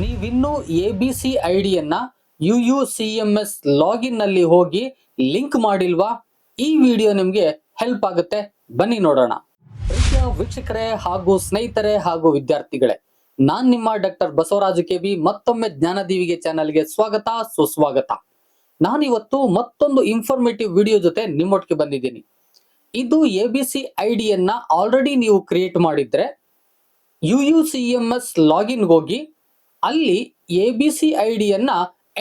ನೀವಿನ್ನೂ A B C I ಡಿಯನ್ನ U U C M S ಲಾಗಿನ್ನಲ್ಲಿ ಹೋಗಿ link ಮಾಡಿಲ್ವಾ? ಈ ವಿಡಿಯೋ ನಿಮಗೆ ಹೆಲ್ಪ್ ಆಗುತ್ತೆ. ಬನ್ನಿ ನೋಡೋಣ. ವೀಕ್ಷಕರೇ ಹಾಗೂ ಸ್ನೇಹಿತರೆ ಹಾಗೂ ವಿದ್ಯಾರ್ಥಿಗಳೇ, ನಾನ್ ನಿಮ್ಮ ಡಾಕ್ಟರ್ ಬಸವರಾಜ ಕೆ ಬಿ ಮತ್ತೊಮ್ಮೆ ಜ್ಞಾನದೀವಿಗೆ ಚಾನಲ್ಗೆ ಸ್ವಾಗತ, ಸುಸ್ವಾಗತ. ನಾನಿವತ್ತು ಮತ್ತೊಂದು ಇನ್ಫಾರ್ಮೇಟಿವ್ ವಿಡಿಯೋ ಜೊತೆ ನಿಮ್ಮೊಟ್ಟಿಗೆ ಬಂದಿದ್ದೀನಿ. ಇದು ಎ ಬಿ ಸಿ ಐ ಡಿಯನ್ನ ಆಲ್ರೆಡಿ ನೀವು ಕ್ರಿಯೇಟ್ ಮಾಡಿದ್ರೆ, U U C M S login ಹೋಗಿ ಅಲ್ಲಿ ಎ ಬಿ ಸಿ ಐ ಡಿಯನ್ನ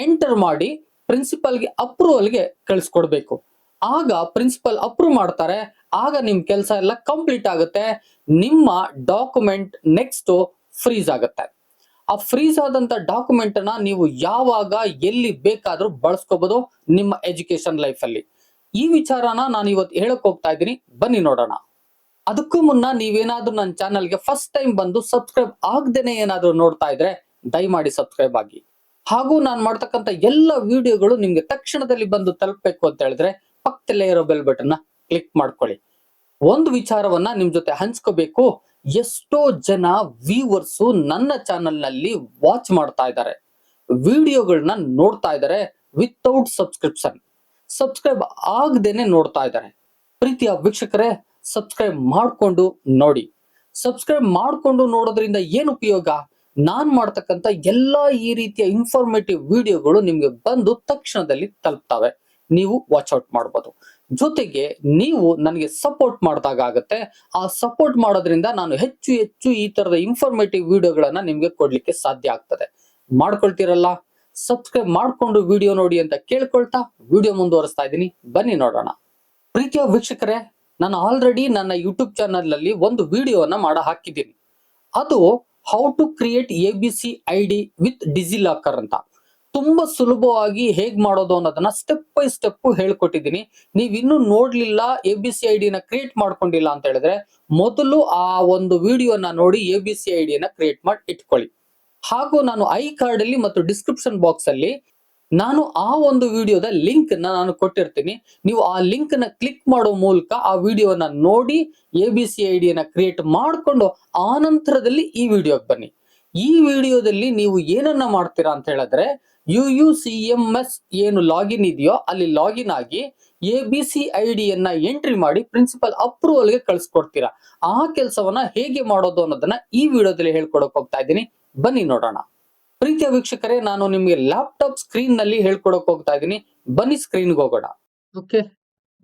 ಎಂಟರ್ ಮಾಡಿ ಪ್ರಿನ್ಸಿಪಲ್ಗೆ ಅಪ್ರೂವಲ್ಗೆ ಕಳಿಸ್ಕೊಡ್ಬೇಕು. ಆಗ ಪ್ರಿನ್ಸಿಪಲ್ ಅಪ್ರೂವ್ ಮಾಡ್ತಾರೆ. ಆಗ ನಿಮ್ಮ ಕೆಲಸ ಎಲ್ಲ ಕಂಪ್ಲೀಟ್ ಆಗುತ್ತೆ. ನಿಮ್ಮ ಡಾಕ್ಯುಮೆಂಟ್ ನೆಕ್ಸ್ಟ್ ಫ್ರೀಸ್ ಆಗುತ್ತೆ. ಆ ಫ್ರೀಸ್ ಆದಂತ ಡಾಕ್ಯುಮೆಂಟ್ ಅನ್ನ ನೀವು ಯಾವಾಗ, ಎಲ್ಲಿ ಬೇಕಾದ್ರೂ ಬಳಸ್ಕೋಬಹುದು ನಿಮ್ಮ ಎಜುಕೇಶನ್ ಲೈಫ್ ಅಲ್ಲಿ. ಈ ವಿಚಾರನ ನಾನು ಇವತ್ತು ಹೇಳಕ್ ಹೋಗ್ತಾ ಇದ್ದೀನಿ. ಬನ್ನಿ ನೋಡೋಣ. ಅದಕ್ಕೂ ಮುನ್ನ ನೀವೇನಾದ್ರೂ ನನ್ನ ಚಾನಲ್ಗೆ ಫಸ್ಟ್ ಟೈಮ್ ಬಂದು ಸಬ್ಸ್ಕ್ರೈಬ್ ಆಗದೇನೆ ಏನಾದ್ರೂ ನೋಡ್ತಾ ಇದ್ರೆ ದಯಮಾಡಿ ಸಬ್ಸ್ಕ್ರೈಬ್ ಆಗಿ. ಹಾಗೂ ನಾನು ಮಾಡ್ತಕ್ಕಂಥ ಎಲ್ಲ ವಿಡಿಯೋಗಳು ನಿಮ್ಗೆ ತಕ್ಷಣದಲ್ಲಿ ಬಂದು ತಲುಪಬೇಕು ಅಂತ ಹೇಳಿದ್ರೆ ಪಕ್ಕದಲ್ಲೇ ಇರೋ ಬೆಲ್ ಬಟನ್ ಕ್ಲಿಕ್ ಮಾಡ್ಕೊಳ್ಳಿ. ಒಂದು ವಿಚಾರವನ್ನ ನಿಮ್ ಜೊತೆ ಹಂಚ್ಕೋಬೇಕು. ಎಷ್ಟೋ ಜನ ವ್ಯೂವರ್ಸ್ ನನ್ನ ಚಾನೆಲ್ನಲ್ಲಿ ವಾಚ್ ಮಾಡ್ತಾ ಇದ್ದಾರೆ. ವಿಡಿಯೋಗಳನ್ನ ನೋಡ್ತಾ ಇದ್ದಾರೆ ವಿತೌಟ್ ಸಬ್ಸ್ಕ್ರಿಪ್ಷನ್ ಸಬ್ಸ್ಕ್ರೈಬ್ ಆಗದೇನೆ ನೋಡ್ತಾ ಇದ್ದಾರೆ. ಪ್ರೀತಿಯ ವೀಕ್ಷಕರೇ ಸಬ್ಸ್ಕ್ರೈಬ್ ಮಾಡ್ಕೊಂಡು ನೋಡಿ. ಸಬ್ಸ್ಕ್ರೈಬ್ ಮಾಡ್ಕೊಂಡು ನೋಡೋದ್ರಿಂದ ಏನು ಉಪಯೋಗ? ನಾನ್ ಮಾಡ್ತಕ್ಕಂಥ ಎಲ್ಲಾ ಈ ರೀತಿಯ ಇನ್ಫಾರ್ಮೇಟಿವ್ ವಿಡಿಯೋಗಳು ನಿಮ್ಗೆ ಬಂದು ತಕ್ಷಣದಲ್ಲಿ ತಲುಪ್ತವೆ. ನೀವು ವಾಚ್ ಔಟ್ ಮಾಡ್ಬೋದು. ಜೊತೆಗೆ ನೀವು ನನಗೆ ಸಪೋರ್ಟ್ ಮಾಡಿದಾಗ ಆಗುತ್ತೆ. ಆ ಸಪೋರ್ಟ್ ಮಾಡೋದ್ರಿಂದ ನಾನು ಹೆಚ್ಚು ಹೆಚ್ಚು ಈ ತರದ ಇನ್ಫಾರ್ಮೇಟಿವ್ ವಿಡಿಯೋಗಳನ್ನ ನಿಮ್ಗೆ ಕೊಡ್ಲಿಕ್ಕೆ ಸಾಧ್ಯ ಆಗ್ತದೆ. ಮಾಡ್ಕೊಳ್ತೀರಲ್ಲ? ಸಬ್ಸ್ಕ್ರೈಬ್ ಮಾಡ್ಕೊಂಡು ವಿಡಿಯೋ ನೋಡಿ ಅಂತ ಕೇಳ್ಕೊಳ್ತಾ ವಿಡಿಯೋ ಮುಂದುವರಿಸ್ತಾ ಇದ್ದೀನಿ. ಬನ್ನಿ ನೋಡೋಣ. ಪ್ರೀತಿಯ ವೀಕ್ಷಕರೇ, ನಾನು ಆಲ್ರೆಡಿ ನನ್ನ ಯೂಟ್ಯೂಬ್ ಚಾನಲ್ ಅಲ್ಲಿ ಒಂದು ವಿಡಿಯೋನ ಮಾಡ ಹಾಕಿದ್ದೀನಿ. ಅದು how to create A B C I D with DigiLocker ಅಂತ. ತುಂಬಾ ಸುಲಭವಾಗಿ ಹೇಗ್ ಮಾಡೋದು ಅನ್ನೋದನ್ನ ಸ್ಟೆಪ್ ಬೈ ಸ್ಟೆಪ್ ಹೇಳ್ಕೊಟ್ಟಿದ್ದೀನಿ. ನೀವ್ ಇನ್ನೂ ನೋಡ್ಲಿಲ್ಲ ಎ ಬಿ ಸಿ ಐ ಡಿನ ಕ್ರಿಯೇಟ್ ಮಾಡ್ಕೊಂಡಿಲ್ಲ ಅಂತ ಹೇಳಿದ್ರೆ ಮೊದಲು ಆ ಒಂದು ವಿಡಿಯೋನ ನೋಡಿ ಎ ಬಿ ಸಿ ಐ ಡಿನ ಕ್ರಿಯೇಟ್ ಮಾಡಿ ಇಟ್ಕೊಳ್ಳಿ. ಹಾಗೂ ನಾನು ಐ ಕಾರ್ಡ್ ಅಲ್ಲಿ ಮತ್ತು ಡಿಸ್ಕ್ರಿಪ್ಷನ್ ಬಾಕ್ಸ್ ಅಲ್ಲಿ ನಾನು ಆ ಒಂದು ವಿಡಿಯೋದ ಲಿಂಕ್ನ ನಾನು ಕೊಟ್ಟಿರ್ತೀನಿ. ನೀವು ಆ ಲಿಂಕ್ನ ಕ್ಲಿಕ್ ಮಾಡೋ ಮೂಲಕ ಆ ವಿಡಿಯೋನ ನೋಡಿ ಎ ಬಿ ಸಿ ಐ ಡಿಯನ್ನ ಕ್ರಿಯೇಟ್ ಮಾಡಿಕೊಂಡು ಆ ನಂತರದಲ್ಲಿ ಈ ವಿಡಿಯೋಗೆ ಬನ್ನಿ. ಈ ವಿಡಿಯೋದಲ್ಲಿ ನೀವು ಏನನ್ನ ಮಾಡ್ತೀರಾ ಅಂತ ಹೇಳಿದ್ರೆ U U C M S ಏನು ಲಾಗಿನ್ ಇದೆಯೋ ಅಲ್ಲಿ ಲಾಗಿನ್ ಆಗಿ ಎ ಬಿ ಸಿ ಐ ಡಿಯನ್ನ ಎಂಟ್ರಿ ಮಾಡಿ ಪ್ರಿನ್ಸಿಪಲ್ ಅಪ್ರೂವಲ್ಗೆ ಕಳಿಸ್ಕೊಡ್ತೀರಾ. ಆ ಕೆಲಸವನ್ನ ಹೇಗೆ ಮಾಡೋದು ಅನ್ನೋದನ್ನ ಈ ವಿಡಿಯೋದಲ್ಲಿ ಹೇಳ್ಕೊಡಕ್ ಹೋಗ್ತಾ ಇದ್ದೀನಿ. ಬನ್ನಿ ನೋಡೋಣ. ಪ್ರೀತಿಯ ವೀಕ್ಷಕರೇ, ನಾನು ನಿಮ್ಗೆ ಲ್ಯಾಪ್ಟಾಪ್ ಸ್ಕ್ರೀನ್ನಲ್ಲಿ ಹೇಳ್ಕೊಡಕ್ ಹೋಗ್ತಾ ಇದೀನಿ ಬನ್ನಿ ಸ್ಕ್ರೀನ್ಗೆ ಹೋಗೋಣ. ಓಕೆ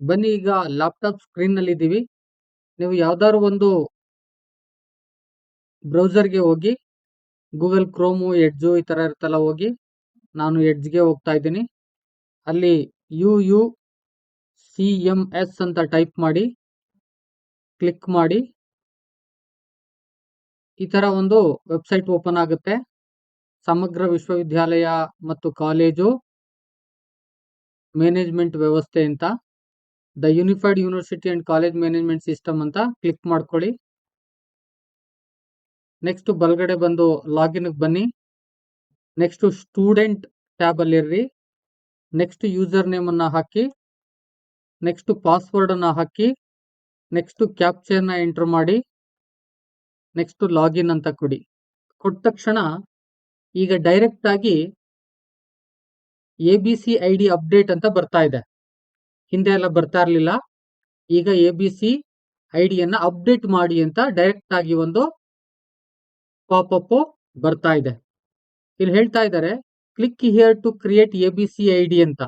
ಬನ್ನಿ ಈಗ ಲ್ಯಾಪ್ಟಾಪ್ ಸ್ಕ್ರೀನ್ನಲ್ಲಿ ಇದ್ದೀವಿ. ನೀವು ಯಾವ್ದಾದ್ರು ಒಂದು ಬ್ರೌಸರ್ಗೆ ಹೋಗಿ ಗೂಗಲ್ ಕ್ರೋಮು ಎಡ್ಜು ಈ ತರ ಇರ್ತಲ್ಲ ಹೋಗಿ ನಾನು ಎಡ್ಜ್ಗೆ ಹೋಗ್ತಾ ಇದ್ದೀನಿ. ಅಲ್ಲಿ U U C M S ಅಂತ ಟೈಪ್ ಮಾಡಿ ಕ್ಲಿಕ್ ಮಾಡಿ. ಈ ತರ ಒಂದು ವೆಬ್ಸೈಟ್ ಓಪನ್ ಆಗುತ್ತೆ. ಸಮಗ್ರ ವಿಶ್ವವಿದ್ಯಾಲಯ ಮತ್ತು ಕಾಲೇಜು ಮ್ಯಾನೇಜ್ಮೆಂಟ್ ವ್ಯವಸ್ಥೆ ಅಂತ. The unified university and college management system ಅಂತ ಕ್ಲಿಕ್ ಮಾಡ್ಕೊಳ್ಳಿ. ನೆಕ್ಸ್ಟ್ ಬಲಗಡೆ ಬಂದು ಲಾಗಿನ್ ಬನ್ನಿ. ನೆಕ್ಸ್ಟ್ ಸ್ಟೂಡೆಂಟ್ ಟ್ಯಾಬ್ ಅಲ್ಲಿರ್ರಿ ನೆಕ್ಸ್ಟ್ ಯೂಸರ್ ನೇಮ್ ಅನ್ನ ಹಾಕಿ. ನೆಕ್ಸ್ಟ್ ಪಾಸ್ವರ್ಡ್ ಅನ್ನ ಹಾಕಿ. ನೆಕ್ಸ್ಟ್ ಕ್ಯಾಪ್ಚರ್ನ ಎಂಟರ್ ಮಾಡಿ. ನೆಕ್ಸ್ಟ್ ಲಾಗಿನ್ ಅಂತ ಕೊಡಿ. ಕೊಟ್ಟ ತಕ್ಷಣ ಈಗ ಡೈರೆಕ್ಟ್ ಆಗಿ A B C I D update ಅಂತ ಬರ್ತಾ ಇದೆ. ಹಿಂದೆ ಎಲ್ಲ ಬರ್ತಾ ಇರಲಿಲ್ಲ. ಈಗ ಎ ಬಿ ಸಿ ಐ ಡಿಯನ್ನ ಅಪ್ಡೇಟ್ ಮಾಡಿ ಅಂತ ಡೈರೆಕ್ಟ್ ಆಗಿ ಒಂದು ಪಾಪಪ್ ಬರ್ತಾ ಇದೆ. ಇಲ್ಲಿ ಹೇಳ್ತಾ ಇದ್ದಾರೆ click here to create A B C I D ಅಂತ.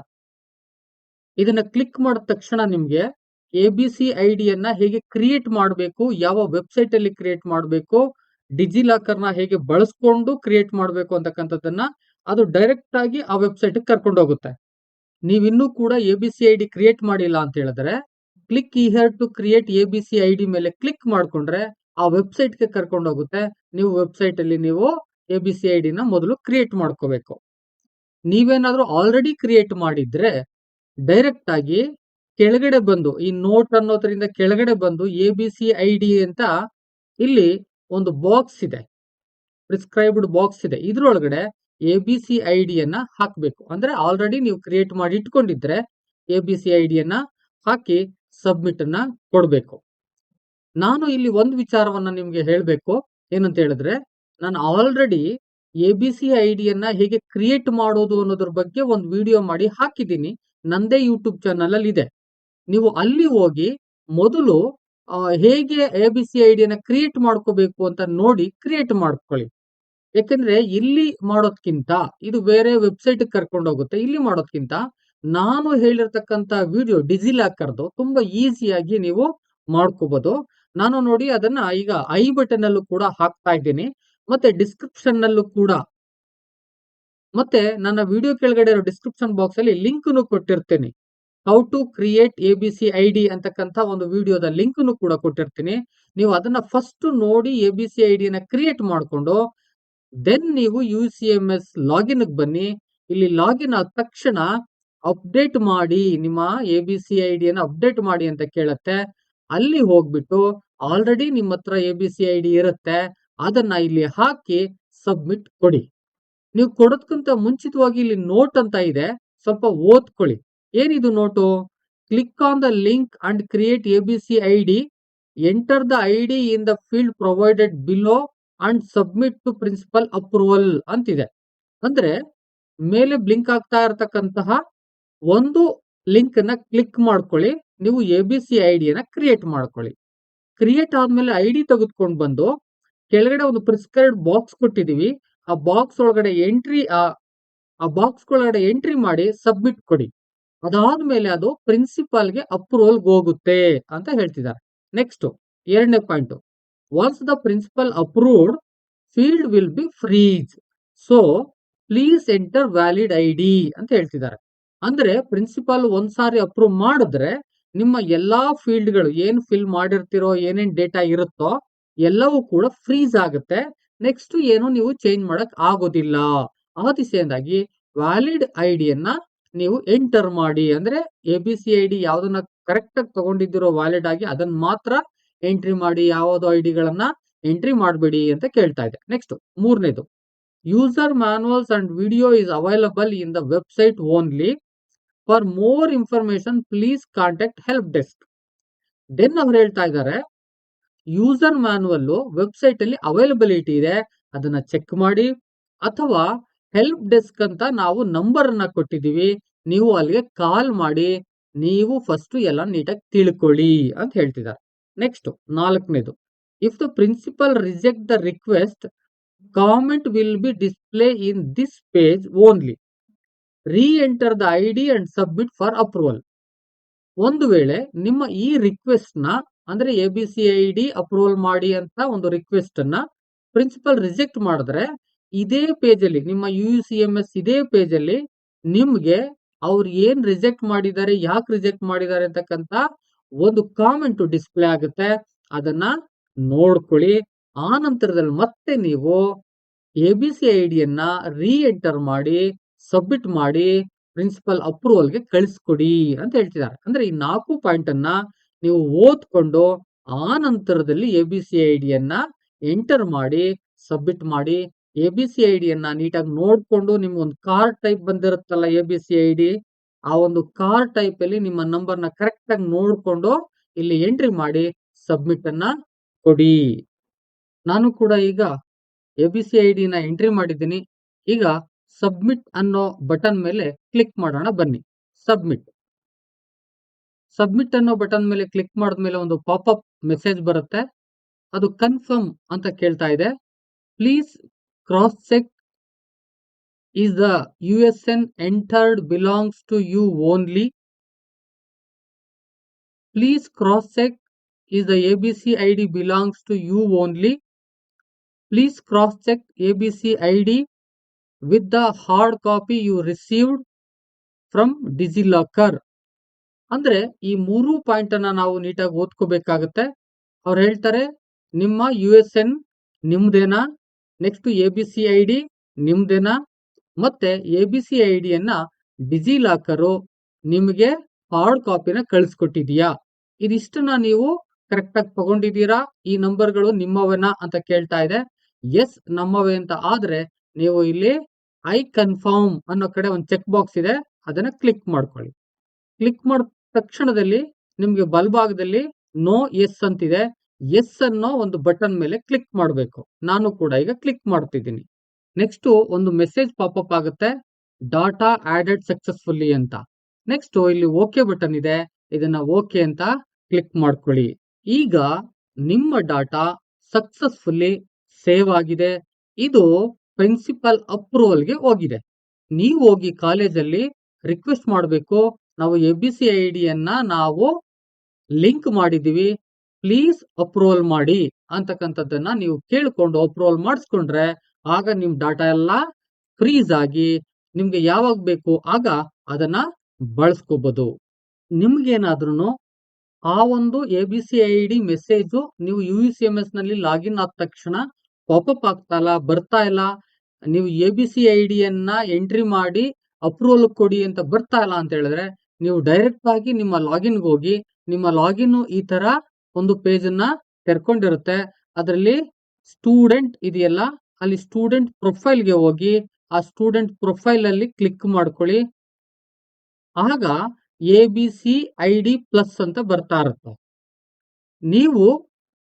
ಇದನ್ನ ಕ್ಲಿಕ್ ಮಾಡಿದ ತಕ್ಷಣ ನಿಮ್ಗೆ ಎ ಬಿ ಸಿ ಐ ಡಿಯನ್ನ ಹೇಗೆ ಕ್ರಿಯೇಟ್ ಮಾಡಬೇಕು, ಯಾವ ವೆಬ್ಸೈಟ್ ಅಲ್ಲಿ ಕ್ರಿಯೇಟ್ ಮಾಡಬೇಕು ಡಿಜಿಲಾಕರ್ನ ಹೇಗೆ ಬಳಸ್ಕೊಂಡು ಕ್ರಿಯೇಟ್ ಮಾಡಬೇಕು ಅಂತಕ್ಕಂಥದ್ದನ್ನ ಅದು ಡೈರೆಕ್ಟ್ ಆಗಿ ಆ ವೆಬ್ಸೈಟ್ ಕರ್ಕೊಂಡು ಹೋಗುತ್ತೆ. ನೀವಿನ್ನೂ ಕೂಡ A B C I D create ಮಾಡಿಲ್ಲ ಅಂತ ಹೇಳಿದ್ರೆ, click here to create A B C I D ಮೇಲೆ ಕ್ಲಿಕ್ ಮಾಡ್ಕೊಂಡ್ರೆ ಆ ವೆಬ್ಸೈಟ್ಗೆ ಕರ್ಕೊಂಡು ಹೋಗುತ್ತೆ. ನೀವು ವೆಬ್ಸೈಟ್ ಅಲ್ಲಿ ನೀವು ಎ ಬಿ ಸಿ ಐ ಡಿನ ಮೊದಲು ಕ್ರಿಯೇಟ್ ಮಾಡ್ಕೋಬೇಕು. ನೀವೇನಾದ್ರೂ ಆಲ್ರೆಡಿ ಕ್ರಿಯೇಟ್ ಮಾಡಿದ್ರೆ ಡೈರೆಕ್ಟ್ ಆಗಿ ಕೆಳಗಡೆ ಬಂದು, ಈ ನೋಟ್ ಅನ್ನೋದ್ರಿಂದ ಕೆಳಗಡೆ ಬಂದು A B C I D ಅಂತ ಇಲ್ಲಿ ಒಂದು ಬಾಕ್ಸ್ ಇದೆ. ಪ್ರಿಸ್ಕ್ರೈಬ್ಡ್ ಬಾಕ್ಸ್ ಇದೆ. ಇದ್ರೊಳಗಡೆ ಎ ಬಿ ಸಿ ಐ ಡಿಯನ್ನ ಹಾಕಬೇಕು. ಅಂದ್ರೆ ಆಲ್ರೆಡಿ ನೀವು ಕ್ರಿಯೇಟ್ ಮಾಡಿ ಇಟ್ಕೊಂಡಿದ್ರೆ ಎ ಬಿ ಸಿ ಐ ಡಿಯನ್ನ ಹಾಕಿ ಸಬ್ಮಿಟ್ ಅನ್ನ ಕೊಡಬೇಕು. ನಾನು ಇಲ್ಲಿ ಒಂದು ವಿಚಾರವನ್ನ ನಿಮ್ಗೆ ಹೇಳಬೇಕು. ಏನಂತ ಹೇಳಿದ್ರೆ, ನಾನು already A B C I ಡಿಯನ್ನ ಹೇಗೆ ಕ್ರಿಯೇಟ್ ಮಾಡೋದು ಅನ್ನೋದ್ರ ಬಗ್ಗೆ ಒಂದು ವಿಡಿಯೋ ಮಾಡಿ ಹಾಕಿದ್ದೀನಿ. ನಂದೇ ಯೂಟ್ಯೂಬ್ ಚಾನಲ್ ಅಲ್ಲಿ ಇದೆ ನೀವು ಅಲ್ಲಿ ಹೋಗಿ ಮೊದಲು ಹೇಗೆ ಎ ಬಿ ಸಿ ಐ ಡಿಯನ್ನು ಕ್ರಿಯೇಟ್ ಮಾಡ್ಕೋಬೇಕು ಅಂತ ನೋಡಿ ಕ್ರಿಯೇಟ್ ಮಾಡ್ಕೊಳ್ಳಿ. ಯಾಕಂದ್ರೆ ಇಲ್ಲಿ ಮಾಡೋದ್ಕಿಂತ, ಇದು ಬೇರೆ ವೆಬ್ಸೈಟ್ ಕರ್ಕೊಂಡು ಹೋಗುತ್ತೆ, ಇಲ್ಲಿ ಮಾಡೋದ್ಕಿಂತ ನಾನು ಹೇಳಿರ್ತಕ್ಕಂಥ ವಿಡಿಯೋ ಡಿಜಿಲಾಕರ್ದು ತುಂಬಾ ಈಸಿಯಾಗಿ ನೀವು ಮಾಡ್ಕೋಬಹುದು ನಾನು ನೋಡಿ ಅದನ್ನ ಈಗ ಐ ಬಟನ್ ಅಲ್ಲೂ ಕೂಡ ಹಾಕ್ತಾ ಇದ್ದೀನಿ, ಮತ್ತೆ ಡಿಸ್ಕ್ರಿಪ್ಷನ್ ನಲ್ಲೂ ಕೂಡ. ಮತ್ತೆ ನನ್ನ ವಿಡಿಯೋ ಕೆಳಗಡೆ ಇರೋ ಡಿಸ್ಕ್ರಿಪ್ಷನ್ ಬಾಕ್ಸ್ ಅಲ್ಲಿ link ಕೊಟ್ಟಿರ್ತೇನೆ. How to create A B C I D ಅಂತಕ್ಕಂಥ ಒಂದು ವಿಡಿಯೋದ ಲಿಂಕ್ ಕೂಡ ಕೊಟ್ಟಿರ್ತೀನಿ. ನೀವು ಅದನ್ನ ಫಸ್ಟ್ ನೋಡಿ ಎ ಬಿ ಸಿ ಐ ಡಿನ ಕ್ರಿಯೇಟ್ ಮಾಡಿಕೊಂಡು ದೆನ್ ನೀವು U C M S login ಬನ್ನಿ. ಇಲ್ಲಿ ಲಾಗಿನ್ ಆದ ತಕ್ಷಣ ಅಪ್ಡೇಟ್ ಮಾಡಿ, ನಿಮ್ಮ ಎ ಬಿ ಸಿ ಐ ಡಿಯನ್ನು ಅಪ್ಡೇಟ್ ಮಾಡಿ ಅಂತ ಕೇಳುತ್ತೆ. ಅಲ್ಲಿ ಹೋಗ್ಬಿಟ್ಟು ಆಲ್ರೆಡಿ ನಿಮ್ಮ ಹತ್ರ A B C I D ಇರುತ್ತೆ. ಅದನ್ನ ಇಲ್ಲಿ ಹಾಕಿ ಸಬ್ಮಿಟ್ ಕೊಡಿ. ನೀವು ಕೊಡೋದ್ಕಿಂತ ಮುಂಚಿತವಾಗಿ ಇಲ್ಲಿ ನೋಟ್ ಅಂತ ಇದೆ. ಸ್ವಲ್ಪ ಓದ್ಕೊಳ್ಳಿ. ಏನಿದು note? Click on the link and create A B C I D enter the I D in the field provided below and submit to principal approval ಅಂತಿದೆ. ಅಂದ್ರೆ ಮೇಲೆ ಬ್ಲಿಂಕ್ ಆಗ್ತಾ ಇರತಕ್ಕಂತಹ ಒಂದು ಲಿಂಕ್ ಅನ್ನ ಕ್ಲಿಕ್ ಮಾಡ್ಕೊಳ್ಳಿ. ನೀವು ಎ ಬಿ ಸಿ ಐ ಡಿಯನ್ನ ಕ್ರಿಯೇಟ್ ಮಾಡ್ಕೊಳ್ಳಿ. ಕ್ರಿಯೇಟ್ ಆದ್ಮೇಲೆ ಐ ಡಿ ತೆಗೆದುಕೊಂಡು ಬಂದು ಕೆಳಗಡೆ ಒಂದು ಪ್ರಿಸ್ಕ್ರೈಬ್ ಬಾಕ್ಸ್ ಕೊಟ್ಟಿದೀವಿ ಆ ಬಾಕ್ಸ್ ಒಳಗಡೆ ಎಂಟ್ರಿ ಆ ಬಾಕ್ಸ್ ಒಳಗಡೆ ಎಂಟ್ರಿ ಮಾಡಿ ಸಬ್ಮಿಟ್ ಕೊಡಿ. ಅದಾದ್ಮೇಲೆ ಅದು ಪ್ರಿನ್ಸಿಪಾಲ್ಗೆ ಅಪ್ರೂವಲ್ ಹೋಗುತ್ತೆ ಅಂತ ಹೇಳ್ತಿದ್ದಾರೆ. ನೆಕ್ಸ್ಟ್ ಎರಡನೇ point once the principal approved field will be freeze so please enter valid I D ಅಂತ ಹೇಳ್ತಿದ್ದಾರೆ. ಅಂದ್ರೆ ಪ್ರಿನ್ಸಿಪಾಲ್ ಒಂದ್ಸಾರಿ ಅಪ್ರೂವ್ ಮಾಡಿದ್ರೆ ನಿಮ್ಮ ಎಲ್ಲಾ ಫೀಲ್ಡ್ಗಳು ಏನ್ ಫಿಲ್ ಮಾಡಿರ್ತಿರೋ, ಏನೇನ್ ಡೇಟಾ ಇರುತ್ತೋ ಎಲ್ಲವೂ ಕೂಡ ಫ್ರೀಸ್ ಆಗುತ್ತೆ. ನೆಕ್ಸ್ಟ್ ಏನು ನೀವು ಚೇಂಜ್ ಮಾಡಕ್ ಆಗೋದಿಲ್ಲ. ಆ ದಿಸೆಯಿಂದಾಗಿ ವ್ಯಾಲಿಡ್ ಐಡಿಯನ್ನ ಡಿಯನ್ನ ನೀವು ಎಂಟರ್ ಮಾಡಿ ಅಂದ್ರೆ A B C I D ಯಾವ್ದನ್ನ ಕರೆಕ್ಟ್ ಆಗಿ ತಗೊಂಡಿದ್ದೀರೋ ವ್ಯಾಲಿಡ್ ಆಗಿ ಅದನ್ನ ಮಾತ್ರ ಎಂಟ್ರಿ ಮಾಡಿ ಯಾವ್ದು ಐ ಡಿಗಳನ್ನ ಎಂಟ್ರಿ ಮಾಡಬೇಡಿ ಅಂತ ಕೇಳ್ತಾ ಇದೆ. ನೆಕ್ಸ್ಟ್ ಮೂರನೇದು user manuals and video is available in the website only for more information please contact help desk then ಅವ್ರು ಹೇಳ್ತಾ ಇದ್ದಾರೆ ಯೂಸರ್ ಮ್ಯಾನುವಲ್ ವೆಬ್ಸೈಟ್ ಅಲ್ಲಿ ಅವೈಲಬಿಲಿಟಿ ಇದೆ, ಅದನ್ನ ಚೆಕ್ ಮಾಡಿ, ಅಥವಾ ಹೆಲ್ಪ್ ಡೆಸ್ಕ್ ಅಂತ ನಾವು ನಂಬರ್ ಅನ್ನ ಕೊಟ್ಟಿದೀವಿ ನೀವು ಅಲ್ಲಿಗೆ ಕಾಲ್ ಮಾಡಿ, ನೀವು ಫಸ್ಟ್ ಎಲ್ಲ ನೀಟಾಗಿ ತಿಳ್ಕೊಳ್ಳಿ ಅಂತ ಹೇಳ್ತಿದ್ದಾರೆ. ನೆಕ್ಸ್ಟ್ ನಾಲ್ಕನೇದು if the principal reject the request comment will be display in this page only re enter the I D and submit for approval ಒಂದು ವೇಳೆ ನಿಮ್ಮ ಈ ರಿಕ್ವೆಸ್ಟ್ನ, ಅಂದ್ರೆ A B C I D approval ಮಾಡಿ ಅಂತ ಒಂದು ರಿಕ್ವೆಸ್ಟ್ ಅನ್ನ ಪ್ರಿನ್ಸಿಪಲ್ ರಿಜೆಕ್ಟ್ ಮಾಡಿದ್ರೆ ಇದೇ ಪೇಜಲ್ಲಿ ನಿಮ್ಮ ಯು ಸಿ ಎಂ ಎಸ್ ಇದೇ ಪೇಜಲ್ಲಿ ನಿಮ್ಗೆ ಅವ್ರು ಏನ್ ರಿಜೆಕ್ಟ್ ಮಾಡಿದ್ದಾರೆ, ಯಾಕೆ ರಿಜೆಕ್ಟ್ ಮಾಡಿದ್ದಾರೆ ಅಂತಕ್ಕಂತ ಒಂದು ಕಾಮೆಂಟ್ ಡಿಸ್ಪ್ಲೇ ಆಗುತ್ತೆ. ಅದನ್ನ ನೋಡ್ಕೊಳ್ಳಿ. ಆ ನಂತರದಲ್ಲಿ ಮತ್ತೆ ನೀವು ಎ ಬಿ ಸಿ ಐ ಡಿಯನ್ನ ರೀ ಮಾಡಿ ಸಬ್ಮಿಟ್ ಮಾಡಿ ಪ್ರಿನ್ಸಿಪಲ್ ಅಪ್ರೂವಲ್ಗೆ ಕಳಿಸ್ಕೊಡಿ ಅಂತ ಹೇಳ್ತಿದ್ದಾರೆ. ಅಂದ್ರೆ ಈ ನಾಲ್ಕು ಪಾಯಿಂಟ್ ಅನ್ನ ನೀವು ಓದ್ಕೊಂಡು ಆ ನಂತರದಲ್ಲಿ ಎ ಬಿ ಸಿ ಐ ಡಿಯನ್ನ ಎಂಟರ್ ಮಾಡಿ ಸಬ್ಮಿಟ್ ಮಾಡಿ ಎ ಬಿ ಸಿ ಐ ಡಿಯನ್ನ ನೀಟಾಗಿ ನೋಡಿಕೊಂಡು ನಿಮ್ಗೊಂದು car type ಬಂದಿರುತ್ತಲ್ಲ A B C I D ಆ ಒಂದು ಕಾರ್ ಟೈಪ್ ಅಲ್ಲಿ ನಿಮ್ಮ ನಂಬರ್ನ ಕರೆಕ್ಟ್ ಆಗಿ ನೋಡಿಕೊಂಡು ಇಲ್ಲಿ ಎಂಟ್ರಿ ಮಾಡಿ ಸಬ್ಮಿಟ್ ಅನ್ನ ಕೊಡಿ. ನಾನು ಕೂಡ ಈಗ ಎ ಬಿ ಸಿ ಐ ಡಿನ ಎಂಟ್ರಿ ಮಾಡಿದ್ದೀನಿ. ಈಗ ಸಬ್ಮಿಟ್ ಅನ್ನೋ ಬಟನ್ ಮೇಲೆ ಕ್ಲಿಕ್ ಮಾಡೋಣ ಬನ್ನಿ. ಸಬ್ಮಿಟ್ ಸಬ್ಮಿಟ್ ಅನ್ನೋ ಬಟನ್ ಮೇಲೆ ಕ್ಲಿಕ್ ಮಾಡಿದ್ಮೇಲೆ ಒಂದು ಪಾಪ್ ಅಪ್ ಮೆಸೇಜ್ ಬರುತ್ತೆ. ಅದು ಕನ್ಫರ್ಮ್ ಅಂತ ಕೇಳ್ತಾ ಇದೆ. Please only please cross check is the A B C I D belongs to you only please cross check A B C I D with the hard copy you received from DigiLocker ಅಂದ್ರೆ ಈ ಮೂರು point ಅನ್ನ ನಾವು ನೀಟಾಗಿ ಓದ್ಕೋಬೇಕಾಗತ್ತೆ. ಅವ್ರು ಹೇಳ್ತಾರೆ, ನಿಮ್ಮ U S N ನಿಮ್ದೇನಾ? Next A B C I D ನಿಮ್ದೇನಾ? ಮತ್ತೆ ಎ ಬಿ ಸಿ ಐ ಡಿಯನ್ನ ಡಿಜಿಲಾಕರು ನಿಮಗೆ ಹಾರ್ಡ್ ಕಾಪಿನ ಕಳಿಸ್ಕೊಟ್ಟಿದ್ಯಾ? ಇದಿಷ್ಟನ್ನ ನೀವು ಕರೆಕ್ಟ್ ಆಗಿ ತಗೊಂಡಿದ್ದೀರಾ ಈ ನಂಬರ್ಗಳು ನಿಮ್ಮವೇನಾ ಅಂತ ಕೇಳ್ತಾ ಇದೆ. ಎಸ್ ನಮ್ಮವೇ ಅಂತ ಆದ್ರೆ ನೀವು ಇಲ್ಲಿ ಐ ಕನ್ಫರ್ಮ್ ಅನ್ನೋ ಕಡೆ ಒಂದು ಚೆಕ್ ಬಾಕ್ಸ್ ಇದೆ, ಅದನ್ನ ಕ್ಲಿಕ್ ಮಾಡ್ಕೊಳ್ಳಿ. ಕ್ಲಿಕ್ ಮಾಡಿದ ತಕ್ಷಣದಲ್ಲಿ ನಿಮ್ಗೆ ಬಲಭಾಗದಲ್ಲಿ ನೋ ಎಸ್ ಅಂತಿದೆ. ಎಸ್ ಅನ್ನೋ ಒಂದು ಬಟನ್ ಮೇಲೆ ಕ್ಲಿಕ್ ಮಾಡಬೇಕು. ನಾನು ಕೂಡ ಈಗ ಕ್ಲಿಕ್ ಮಾಡ್ತಿದ್ದೀನಿ. ನೆಕ್ಸ್ಟ್ ಒಂದು ಮೆಸೇಜ್ ಪಾಪಪ್ ಆಗುತ್ತೆ. ಡಾಟಾ ಆಡೆಡ್ ಸಕ್ಸಸ್ಫುಲ್ಲಿ ಅಂತ. ನೆಕ್ಸ್ಟ್ ಇಲ್ಲಿ ಓಕೆ ಬಟನ್ ಇದೆ. ಇದನ್ನ ಓಕೆ ಅಂತ ಕ್ಲಿಕ್ ಮಾಡ್ಕೊಳ್ಳಿ. ಈಗ ನಿಮ್ಮ ಡಾಟಾ ಸಕ್ಸಸ್ಫುಲ್ಲಿ ಸೇವ್ ಆಗಿದೆ. ಇದು ಪ್ರಿನ್ಸಿಪಲ್ ಅಪ್ರೂವಲ್ಗೆ ಹೋಗಿದೆ. ನೀವು ಹೋಗಿ ಕಾಲೇಜಲ್ಲಿ ರಿಕ್ವೆಸ್ಟ್ ಮಾಡಬೇಕು. ನಾವು ಎ ಬಿ ಸಿ ಐ ಡಿಯನ್ನ ನಾವು ಲಿಂಕ್ ಮಾಡಿದೀವಿ ಪ್ಲೀಸ್ ಅಪ್ರೂವಲ್ ಮಾಡಿ ಅಂತಕ್ಕಂಥದ್ದನ್ನ ನೀವು ಕೇಳಿಕೊಂಡು ಅಪ್ರೂವಲ್ ಮಾಡಿಸ್ಕೊಂಡ್ರೆ ಆಗ ನಿಮ್ ಡಾಟಾ ಎಲ್ಲ ಫ್ರೀಸ್ ಆಗಿ ನಿಮ್ಗೆ ಯಾವಾಗ ಬೇಕು ಆಗ ಅದನ್ನ ಬಳಸ್ಕೋಬಹುದು ನಿಮ್ಗೇನಾದ್ರೂ ಆ ಒಂದು A B C I D message ನೀವು ಯು ಸಿ ಎಂ ಎಸ್ನಲ್ಲಿ ಲಾಗಿನ್ ಆದ ತಕ್ಷಣ ಪಾಪಪ್ ಆಗ್ತಾ ಇಲ್ಲ ಬರ್ತಾ ಇಲ್ಲ ನೀವು ಎ ಬಿ ಸಿ ಐ ಡಿಯನ್ನ ಎಂಟ್ರಿ ಮಾಡಿ ಅಪ್ರೂವಲ್ ಕೊಡಿ ಅಂತ ಬರ್ತಾ ಇಲ್ಲ ಅಂತ ಹೇಳಿದ್ರೆ ನೀವು ಡೈರೆಕ್ಟ್ ಆಗಿ ನಿಮ್ಮ ಲಾಗಿನ್ಗೆ ಹೋಗಿ ನಿಮ್ಮ ಲಾಗಿನ್ ಈ ತರ ಒಂದು ಪೇಜ್ ಅನ್ನ ತೆರ್ಕೊಂಡಿರುತ್ತೆ. ಅದರಲ್ಲಿ ಸ್ಟೂಡೆಂಟ್ ಇದೆಯಲ್ಲ, ಅಲ್ಲಿ ಸ್ಟೂಡೆಂಟ್ ಪ್ರೊಫೈಲ್ಗೆ ಹೋಗಿ, ಆ ಸ್ಟೂಡೆಂಟ್ ಪ್ರೊಫೈಲ್ ಅಲ್ಲಿ ಕ್ಲಿಕ್ ಮಾಡ್ಕೊಳ್ಳಿ. ಆಗ A B C I D plus ಅಂತ ಬರ್ತಾ ಇರುತ್ತೆ. ನೀವು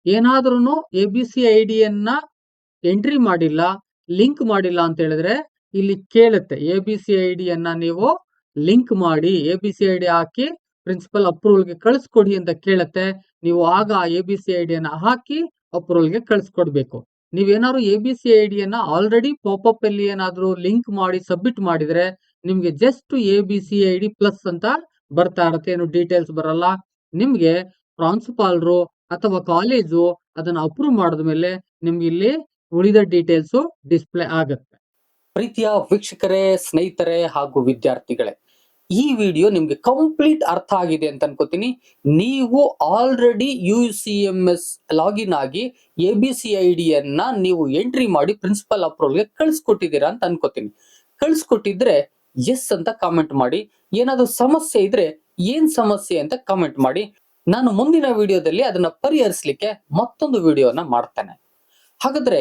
ಏನಾದ್ರೂ ಎ ಬಿ ಸಿ ಐ ಡಿಯನ್ನ ಎಂಟ್ರಿ ಮಾಡಿಲ್ಲ ಲಿಂಕ್ ಮಾಡಿಲ್ಲ ಅಂತ ಹೇಳಿದ್ರೆ ಇಲ್ಲಿ ಕೇಳುತ್ತೆ. ಎ ಬಿ ಸಿ ಐ ಡಿಯನ್ನ ನೀವು ಲಿಂಕ್ ಮಾಡಿ A B C I D hockey principal ಅಪ್ರೂವಲ್ಗೆ ಕಳಿಸ್ಕೊಡಿ ಅಂತ ಕೇಳುತ್ತೆ. ನೀವು ಆಗ ಎ ಬಿ ಸಿ ಐ ಡಿಯನ್ನ ಹಾಕಿ ಅಪ್ರೂವಲ್ಗೆ ಕಳಿಸ್ಕೊಡ್ಬೇಕು. ನೀವೇನಾದ್ರು ಎ ಬಿ ಸಿ ಐ ಡಿಯನ್ನ ಆಲ್ರೆಡಿ ಪಾಪಪ್ ಅಲ್ಲಿ ಏನಾದ್ರು ಲಿಂಕ್ ಮಾಡಿ ಸಬ್ಮಿಟ್ ಮಾಡಿದ್ರೆ ನಿಮ್ಗೆ just A B C I D plus ಅಂತ ಬರ್ತಾ ಇರುತ್ತೆ. ಏನು ಡೀಟೇಲ್ಸ್ ಬರಲ್ಲ. ನಿಮ್ಗೆ ಪ್ರಾಂಶುಪಾಲರು ಅಥವಾ ಕಾಲೇಜು ಅದನ್ನ ಅಪ್ರೂವ್ ಮಾಡಿದ್ಮೇಲೆ ನಿಮ್ಗೆ ಇಲ್ಲಿ ಉಳಿದ ಡೀಟೇಲ್ಸ್ ಡಿಸ್ಪ್ಲೇ ಆಗುತ್ತೆ. ಪ್ರೀತಿಯ ವೀಕ್ಷಕರೇ, ಸ್ನೇಹಿತರೆ ಹಾಗೂ ವಿದ್ಯಾರ್ಥಿಗಳೇ ಈ ವಿಡಿಯೋ ನಿಮ್ಗೆ ಕಂಪ್ಲೀಟ್ ಅರ್ಥ ಆಗಿದೆ ಅಂತ ಅನ್ಕೋತೀನಿ. ನೀವು already U C M S login ಆಗಿ ಎ ಬಿ ಸಿ ಐ ಡಿಯನ್ನ ನೀವು ಎಂಟ್ರಿ ಮಾಡಿ ಪ್ರಿನ್ಸಿಪಲ್ ಅಪ್ರೂವಲ್ಗೆ ಕಳ್ಸಿಕೊಟ್ಟಿದ್ದೀರಾ ಅಂತ ಅನ್ಕೋತೀನಿ. ಕಳ್ಸಿಕೊಟ್ಟಿದ್ರೆ ಎಸ್ ಅಂತ ಕಾಮೆಂಟ್ ಮಾಡಿ. ಏನಾದ್ರು ಸಮಸ್ಯೆ ಇದ್ರೆ ಏನ್ ಸಮಸ್ಯೆ ಅಂತ ಕಾಮೆಂಟ್ ಮಾಡಿ. ನಾನು ಮುಂದಿನ ವಿಡಿಯೋದಲ್ಲಿ ಅದನ್ನ ಪರಿಹರಿಸಲಿಕ್ಕೆ ಮತ್ತೊಂದು ವಿಡಿಯೋನ ಮಾಡ್ತೇನೆ. ಹಾಗಾದ್ರೆ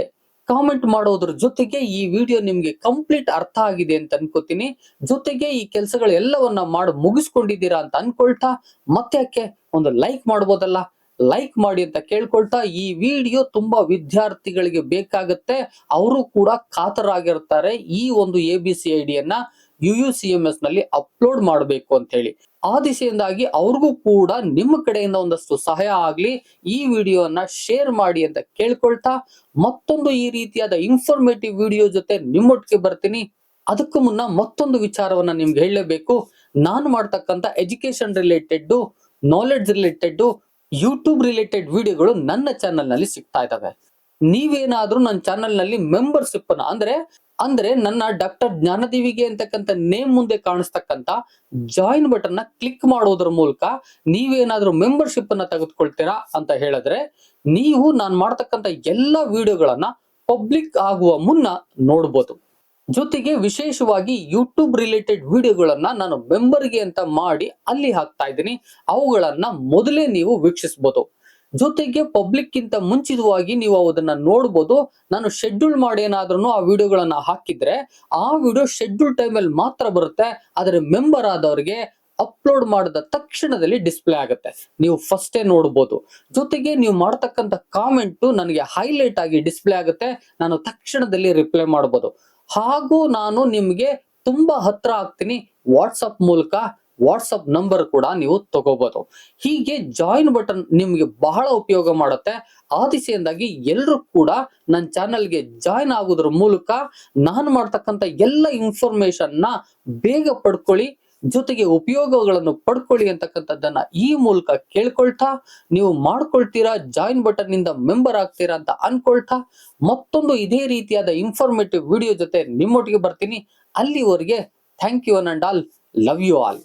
ಕಾಮೆಂಟ್ ಮಾಡೋದ್ರ ಜೊತೆಗೆ ಈ ವಿಡಿಯೋ ನಿಮ್ಗೆ ಕಂಪ್ಲೀಟ್ ಅರ್ಥ ಆಗಿದೆ ಅಂತ ಅನ್ಕೋತೀನಿ. ಜೊತೆಗೆ ಈ ಕೆಲಸಗಳು ಎಲ್ಲವನ್ನ ಮಾಡಿ ಮುಗಿಸ್ಕೊಂಡಿದ್ದೀರಾ ಅಂತ ಅನ್ಕೊಳ್ತಾ, ಮತ್ತೆ ಯಾಕೆ ಒಂದು ಲೈಕ್ ಮಾಡ್ಬೋದಲ್ಲ? ಲೈಕ್ ಮಾಡಿ ಅಂತ ಕೇಳ್ಕೊಳ್ತಾ ಈ ವಿಡಿಯೋ ತುಂಬಾ ವಿದ್ಯಾರ್ಥಿಗಳಿಗೆ ಬೇಕಾಗತ್ತೆ. ಅವರು ಕೂಡ ಕಾತರಾಗಿರ್ತಾರೆ. ಈ ಒಂದು A B C I U U C M ಎಸ್ನಲ್ಲಿ upload ಮಾಡಬೇಕು ಅಂತ ಹೇಳಿ. ಆ ದಿಸೆಯಿಂದಾಗಿ ಅವ್ರಿಗೂ ಕೂಡ ನಿಮ್ಮ ಕಡೆಯಿಂದ ಒಂದಷ್ಟು ಸಹಾಯ ಆಗ್ಲಿ. ಈ ವಿಡಿಯೋನ ಶೇರ್ ಮಾಡಿ ಅಂತ ಕೇಳ್ಕೊಳ್ತಾ ಮತ್ತೊಂದು ಈ ರೀತಿಯಾದ ಇನ್ಫಾರ್ಮೇಟಿವ್ ವಿಡಿಯೋ ಜೊತೆ ನಿಮ್ಮೊಟ್ಟಿಗೆ ಬರ್ತೀನಿ. ಅದಕ್ಕೂ ಮುನ್ನ ಮತ್ತೊಂದು ವಿಚಾರವನ್ನ ನಿಮ್ಗೆ ಹೇಳಲೇಬೇಕು. ನಾನು ಮಾಡ್ತಕ್ಕಂಥ education related knowledge related YouTube related ವಿಡಿಯೋಗಳು ನನ್ನ ಚಾನೆಲ್ನಲ್ಲಿ ಸಿಗ್ತಾ ಇದಾವೆ. ನೀವೇನಾದ್ರೂ ನನ್ನ ಚಾನೆಲ್ನಲ್ಲಿ ನಲ್ಲಿ ಮೆಂಬರ್ಶಿಪ್ ಅನ್ನ ಅಂದ್ರೆ ಅಂದ್ರೆ ನನ್ನ ಡಾಕ್ಟರ್ ಜ್ಞಾನದೇವಿಗೆ ಅಂತಕ್ಕಂಥ ನೇಮ್ ಮುಂದೆ ಕಾಣಿಸ್ತಕ್ಕಂತ ಜಾಯಿನ್ ಬಟನ್ನ ಕ್ಲಿಕ್ ಮಾಡೋದ್ರ ಮೂಲಕ ನೀವೇನಾದ್ರೂ ಮೆಂಬರ್ಶಿಪ್ ಅನ್ನ ತೆಗೆದುಕೊಳ್ತೀರಾ ಅಂತ ಹೇಳಿದ್ರೆ, ನೀವು ನಾನು ಮಾಡ್ತಕ್ಕಂಥ ಎಲ್ಲಾ ವಿಡಿಯೋಗಳನ್ನ ಪಬ್ಲಿಕ್ ಆಗುವ ಮುನ್ನ ನೋಡ್ಬೋದು. ಜೊತೆಗೆ ವಿಶೇಷವಾಗಿ ಯೂಟ್ಯೂಬ್ ರಿಲೇಟೆಡ್ ವಿಡಿಯೋಗಳನ್ನ ನಾನು ಮೆಂಬರ್ಗೆ ಅಂತ ಮಾಡಿ ಅಲ್ಲಿ ಹಾಕ್ತಾ ಇದ್ದೀನಿ. ಅವುಗಳನ್ನ ಮೊದಲೇ ನೀವು ವೀಕ್ಷಿಸಬಹುದು ಜೊತೆಗೆ ಪಬ್ಲಿಕ್ ಗಿಂತ ಮುಂಚಿತವಾಗಿ ನೀವು ಅದನ್ನ ನೋಡ್ಬೋದು. ನಾನು ಶೆಡ್ಯೂಲ್ ಮಾಡಿ ಏನಾದ್ರೂ ಆ ವಿಡಿಯೋಗಳನ್ನ ಹಾಕಿದ್ರೆ ಆ ವಿಡಿಯೋ ಶೆಡ್ಯೂಲ್ ಟೈಮಲ್ಲಿ ಮಾತ್ರ ಬರುತ್ತೆ. ಆದರೆ ಮೆಂಬರ್ ಆದವರಿಗೆ ಅಪ್ಲೋಡ್ ಮಾಡಿದ ತಕ್ಷಣದಲ್ಲಿ ಡಿಸ್ಪ್ಲೇ ಆಗುತ್ತೆ. ನೀವು ಫಸ್ಟೇ ನೋಡ್ಬೋದು. ಜೊತೆಗೆ ನೀವು ಮಾಡ್ತಕ್ಕಂಥ ಕಾಮೆಂಟ್ ನನಗೆ ಹೈಲೈಟ್ ಆಗಿ ಡಿಸ್ಪ್ಲೇ ಆಗುತ್ತೆ. ನಾನು ತಕ್ಷಣದಲ್ಲಿ ರಿಪ್ಲೈ ಮಾಡ್ಬೋದು. ಹಾಗೂ ನಾನು ನಿಮಗೆ ತುಂಬಾ ಹತ್ರ ಆಗ್ತೀನಿ. ವಾಟ್ಸಪ್ ಮೂಲಕ ವಾಟ್ಸಪ್ ನಂಬರ್ ಕೂಡ ನೀವು ತಗೋಬಹುದು ಹೀಗೆ ಜಾಯಿನ್ ಬಟನ್ ನಿಮ್ಗೆ ಬಹಳ ಉಪಯೋಗ ಮಾಡುತ್ತೆ. ಆ ದಿಸೆಯಿಂದಾಗಿ ಎಲ್ಲರೂ ಕೂಡ ನನ್ನ ಚಾನಲ್ಗೆ ಜಾಯಿನ್ ಆಗೋದ್ರ ಮೂಲಕ ನಾನು ಮಾಡ್ತಕ್ಕಂಥ ಎಲ್ಲ ಇನ್ಫಾರ್ಮೇಶನ್ನ ಬೇಗ ಪಡ್ಕೊಳ್ಳಿ, ಜೊತೆಗೆ ಉಪಯೋಗಗಳನ್ನು ಪಡ್ಕೊಳ್ಳಿ ಅಂತಕ್ಕಂಥದ್ದನ್ನ ಈ ಮೂಲಕ ಕೇಳ್ಕೊಳ್ತಾ, ನೀವು ಮಾಡ್ಕೊಳ್ತೀರಾ ಜಾಯಿನ್ ಬಟನ್ನಿಂದ ಮೆಂಬರ್ ಆಗ್ತೀರಾ ಅಂತ ಅನ್ಕೊಳ್ತಾ, ಮತ್ತೊಂದು ಇದೇ ರೀತಿಯಾದ ಇನ್ಫಾರ್ಮೇಟಿವ್ ವಿಡಿಯೋ ಜೊತೆ ನಿಮ್ಮೊಟ್ಟಿಗೆ ಬರ್ತೀನಿ. ಅಲ್ಲಿವರೆಗೆ thank you an and all love you all